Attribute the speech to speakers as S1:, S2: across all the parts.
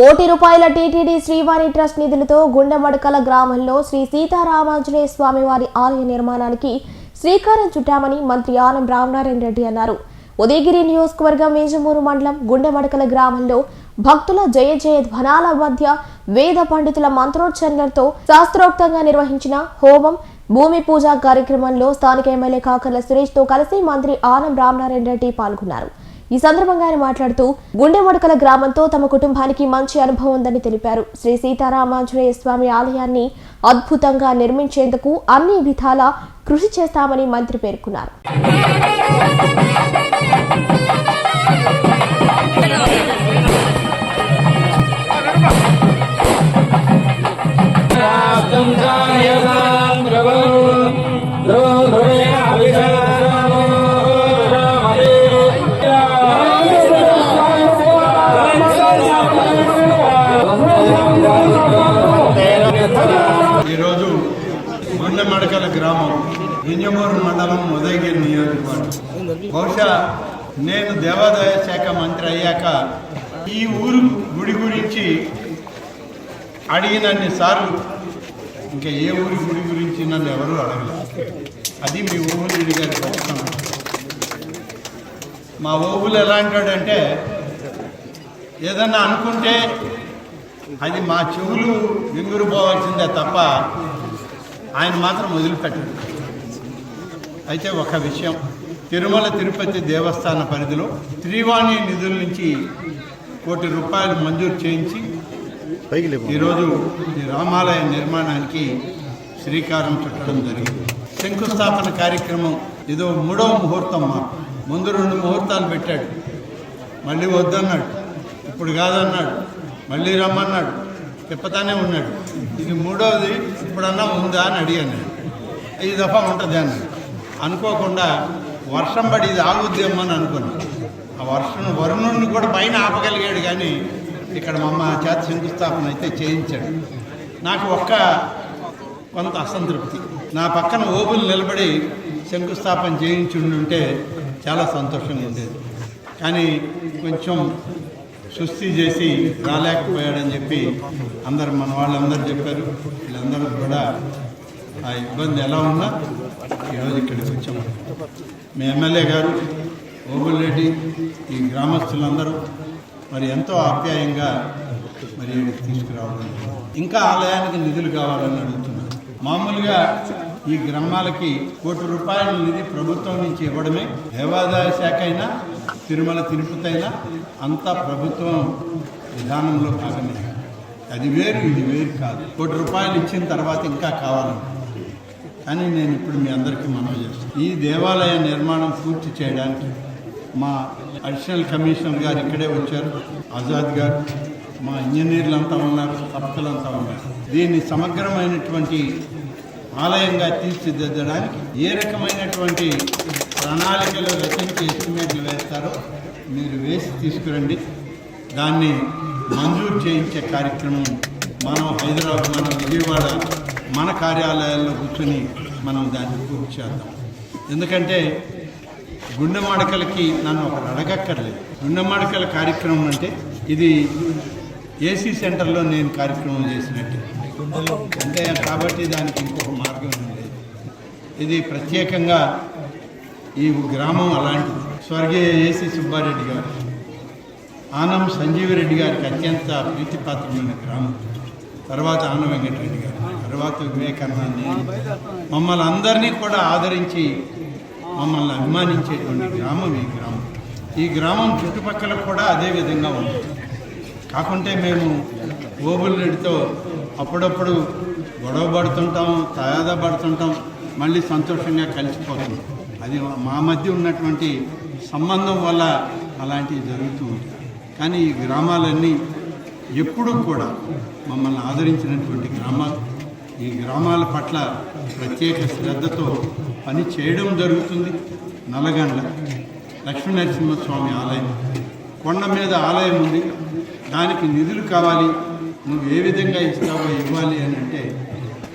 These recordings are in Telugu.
S1: కోటి రూపాయల టీటీడీ శ్రీవారి ట్రస్ట్ నిధులతో గుండెమడకల గ్రామంలో శ్రీ సీతారామాంజనేయ స్వామి వారి ఆలయ నిర్మాణానికి శ్రీకారం చుట్టామని మంత్రి ఆనం రామనారాయణ రెడ్డి అన్నారు. ఉదయగిరి నియోజకవర్గం వేజమూరు మండలం గుండెమడకల గ్రామంలో భక్తుల జయ జయ ధ్వనాల మధ్య వేద పండితుల మంత్రోచ్చరణలతో శాస్త్రోక్తంగా నిర్వహించిన హోమం భూమి పూజ కార్యక్రమంలో స్థానిక ఎమ్మెల్యే కాకర్ల సురేష్తో కలిసి మంత్రి ఆనం రామనారాయణ రెడ్డి పాల్గొన్నారు. ఈ సందర్భంగా ఆయన మాట్లాడుతూ గుండెముడకల గ్రామంతో తమ కుటుంబానికి మంచి అనుభవం ఉందని తెలిపారు. శ్రీ సీతారామాంజనేయ స్వామి ఆలయాన్ని అద్భుతంగా నిర్మించేందుకు అన్ని విధాలా కృషి చేస్తామని మంత్రి పేర్కొన్నారు.
S2: ఈరోజు వింజమూరు మండలం ఉదయగిరి నియోజకవర్గం. బహుశా నేను దేవాదాయ శాఖ మంత్రి అయ్యాక ఈ ఊరు గుడి గురించి అడిగినన్ని సార్లు ఇంకా ఏ ఊరి గుడి గురించి నన్ను ఎవరు అడగలేదు. అది మీ ఊరు గారి గొప్పతనం మా ఓబులు ఎలా అంటాడంటే ఏదన్నా అనుకుంటే అది మా చెవులు వింగురుపోవాల్సిందే తప్ప ఆయన మాత్రం వదిలిపెట్టడు. అయితే ఒక విషయం. తిరుమల తిరుపతి దేవస్థాన పరిధిలో త్రివాణి నిధుల నుంచి కోటి రూపాయలు మంజూరు చేయించి ఈరోజు రామాలయ నిర్మాణానికి శ్రీకారం చుట్టడం జరిగింది. శంకుస్థాపన కార్యక్రమం ఇదో మూడవ ముహూర్తం మా ముందు రెండు ముహూర్తాలు పెట్టాడు. మళ్ళీ వద్దన్నాడు. ఇప్పుడు కాదన్నాడు. మళ్ళీ రమ్మన్నాడు. తిప్పతానే ఉన్నాడు. ఇది మూడవది ఇప్పుడన్నా ఉందా అని అడిగాను నేను. ఈ దఫా ఉంటుంది అన్నాడు. అనుకోకుండా వర్షం పడి ఇది ఆగుద్దేమని అని ఆ వర్షం వరుణుడిని కూడా పైన ఆపగలిగాడు కానీ ఇక్కడ మా అమ్మ చేత శంకుస్థాపన అయితే చేయించాడు. నాకు ఒక్క కొంత అసంతృప్తి. నా పక్కన ఓబులు నిలబడి శంకుస్థాపన చేయించుండుంటే చాలా సంతోషంగా ఉండేది. కానీ కొంచెం సుస్థి చేసి రాలేకపోయాడని చెప్పి అందరు మన వాళ్ళందరూ చెప్పారు. వీళ్ళందరూ కూడా ఆ ఇబ్బంది ఎలా ఉన్నా ఈరోజు ఇక్కడికి వచ్చాము మీ ఎమ్మెల్యే గారు ఓబుల్రెడ్డి ఈ గ్రామస్తులందరూ మరి ఎంతో ఆప్యాయంగా మరి తీసుకురావడం. ఇంకా ఆలయానికి నిధులు కావాలని అడుగుతున్నారు. మామూలుగా ఈ గ్రామాలకి కోటి రూపాయల నిధి ప్రభుత్వం నుంచి ఇవ్వడమే. దేవాదాయ శాఖ అయినా తిరుమల తిరుపతి అయినా అంతా ప్రభుత్వం విధానంలో భాగమే. అది వేరు ఇది వేరు కాదు. కోటి రూపాయలు ఇచ్చిన తర్వాత ఇంకా కావాలంటే కానీ నేను ఇప్పుడు మీ అందరికీ మనవి చేస్తాను ఈ దేవాలయ నిర్మాణం పూర్తి చేయడానికి మా అడిషనల్ కమిషనర్ గారు ఇక్కడే వచ్చారు. ఆజాద్ గారు మా ఇంజనీర్లు అంతా ఉన్నారు సభకులంతా ఉన్నారు. దీన్ని సమగ్రమైనటువంటి ఆలయంగా తీర్చిదిద్దడానికి ఏ రకమైనటువంటి ప్రణాళికలు రచించి ఎస్టిమేట్లు వేస్తారో మీరు వేసి తీసుకురండి. దాన్ని మంజూరు చేయించే కార్యక్రమం మనం హైదరాబాద్ మనం విజయవాడ మన కార్యాలయాల్లో కూర్చొని మనం దాన్ని పూర్తి చేద్దాం. ఎందుకంటే గుండెమాడకలకి నన్ను ఒకటి అడగక్కర్లేదు. గుండెమాడకల కార్యక్రమం అంటే ఇది ఏసీ సెంటర్లో నేను కార్యక్రమం చేసినట్టు. అంటే కాబట్టి దానికి ఇంకొక మార్గం లేదు. ఇది ప్రత్యేకంగా ఈ గ్రామం అలాంటిది. స్వర్గీయ ఏసీ సుబ్బారెడ్డి గారు ఆనం సంజీవరెడ్డి గారికి అత్యంత ప్రీతిపాత్రమైన గ్రామం. తర్వాత ఆనం వెంకటరెడ్డి గారు. తర్వాత వివేకానంద మమ్మల్ని అందరినీ కూడా ఆదరించి మమ్మల్ని అభిమానించేటువంటి గ్రామం ఈ గ్రామం. ఈ గ్రామం చుట్టుపక్కల కూడా అదే విధంగా ఉంది. కాకుంటే మేము ఓబుల్రెడ్డితో అప్పుడప్పుడు గొడవ పడుతుంటాం తయాదా పడుతుంటాం మళ్ళీ సంతోషంగా కలిసిపోతాం. అది మా మధ్య ఉన్నటువంటి సంబంధం వల్ల అలాంటివి జరుగుతూ ఉంటాయి. కానీ ఈ గ్రామాలన్నీ ఎప్పుడూ కూడా మమ్మల్ని ఆదరించినటువంటి గ్రామాలు. ఈ గ్రామాల పట్ల ప్రత్యేక శ్రద్ధతో పని చేయడం జరుగుతుంది. నల్లగండ్ల లక్ష్మీ నరసింహస్వామి ఆలయం కొండ మీద ఆలయం ఉంది. దానికి నిధులు కావాలి. నువ్వు ఏ విధంగా ఇస్తావో ఇవ్వాలి అని అంటే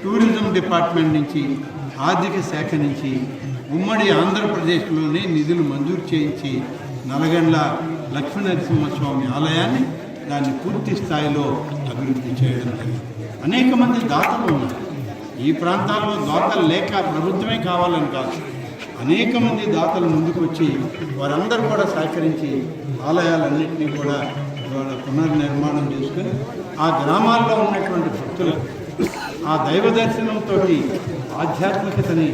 S2: టూరిజం డిపార్ట్మెంట్ నుంచి ఆర్థిక శాఖ నుంచి ఉమ్మడి ఆంధ్రప్రదేశ్లోనే నిధులు మంజూరు చేయించి నల్గండ్ల లక్ష్మీనరసింహస్వామి ఆలయాన్ని దాన్ని పూర్తి స్థాయిలో అభివృద్ధి చేయడం జరిగింది. అనేక మంది దాతలు ఉన్నారు. ఈ ప్రాంతాల్లో దాతలు లేక ప్రభుత్వమే కావాలని కాదు. అనేక మంది దాతలు ముందుకు వచ్చి వారందరూ కూడా సహకరించి ఆలయాలన్నింటినీ కూడా ఇవాళ పునర్నిర్మాణం చేసుకొని ఆ గ్రామాల్లో ఉన్నటువంటి భక్తులు ఆ దైవ దర్శనంతో ఆధ్యాత్మికతని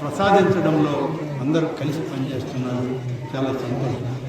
S2: ప్రసాదించడంలో అందరూ కలిసి పనిచేస్తున్నారు. చాలా సంతోషం.